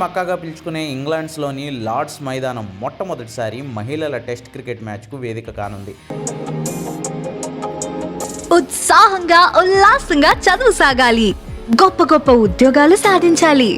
మక్కాగా పిలుచుకునే ఇంగ్లాండ్స్లోని లార్డ్స్ మైదానం మొట్టమొదటిసారి మహిళల టెస్ట్ క్రికెట్ మ్యాచ్కు వేదిక కానుంది. ఉత్సాహంగా ఉల్లాసంగా చదువు సాగాలి. గొప్ప గొప్ప ఉద్యోగాలు సాధించాలి.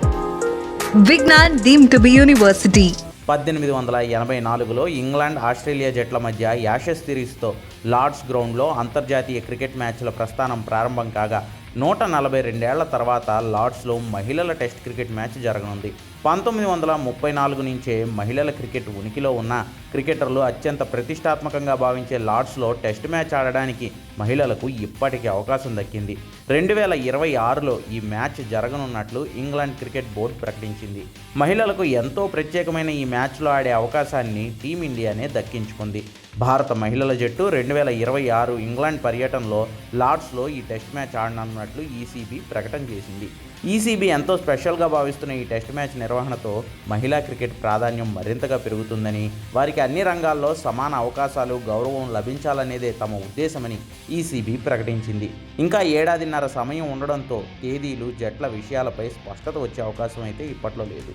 Vignan deem to be university. పద్దెనిమిది వందల ఎనభై నాలుగులో ఇంగ్లాండ్ ఆస్ట్రేలియా జట్ల మధ్య యాషెస్ సిరీస్తో లార్డ్స్ గ్రౌండ్లో అంతర్జాతీయ క్రికెట్ మ్యాచ్ల ప్రస్థానం ప్రారంభం కాగా నూట నలభై రెండేళ్ళ తర్వాత లార్డ్స్లో మహిళల టెస్ట్ క్రికెట్ మ్యాచ్ జరగనుంది. పంతొమ్మిది వందల ముప్పై నాలుగు నుంచే మహిళల క్రికెట్ ఉనికిలో ఉన్న క్రికెటర్లు అత్యంత ప్రతిష్టాత్మకంగా భావించే లార్డ్స్లో టెస్ట్ మ్యాచ్ ఆడడానికి మహిళలకు ఇప్పటికీ అవకాశం దక్కింది. రెండు వేల ఇరవై ఆరులో ఈ మ్యాచ్ జరగనున్నట్లు ఇంగ్లాండ్ క్రికెట్ బోర్డు ప్రకటించింది. మహిళలకు ఎంతో ప్రత్యేకమైన ఈ మ్యాచ్లో ఆడే అవకాశాన్ని టీమిండియానే దక్కించుకుంది. భారత మహిళల జట్టు రెండు వేల ఇరవై ఆరు ఇంగ్లాండ్ పర్యటనలో లార్డ్స్లో ఈ టెస్ట్ మ్యాచ్ ఆడనున్నట్లు ఈసీబీ ప్రకటన చేసింది. ఈసీబీ ఎంతో స్పెషల్గా భావిస్తున్న ఈ టెస్ట్ మ్యాచ్ నిర్వహణతో మహిళా క్రికెట్ ప్రాధాన్యం మరింతగా పెరుగుతుందని వారికి అన్ని రంగాల్లో సమాన అవకాశాలు గౌరవం లభించాలనేదే తమ ఉద్దేశమని ఈసీబీ ప్రకటించింది. ఇంకా ఏడాదిన్నర సమయం ఉండడంతో తేదీలు జట్ల విషయాలపై స్పష్టత వచ్చే అవకాశం అయితే ఇప్పట్లో లేదు.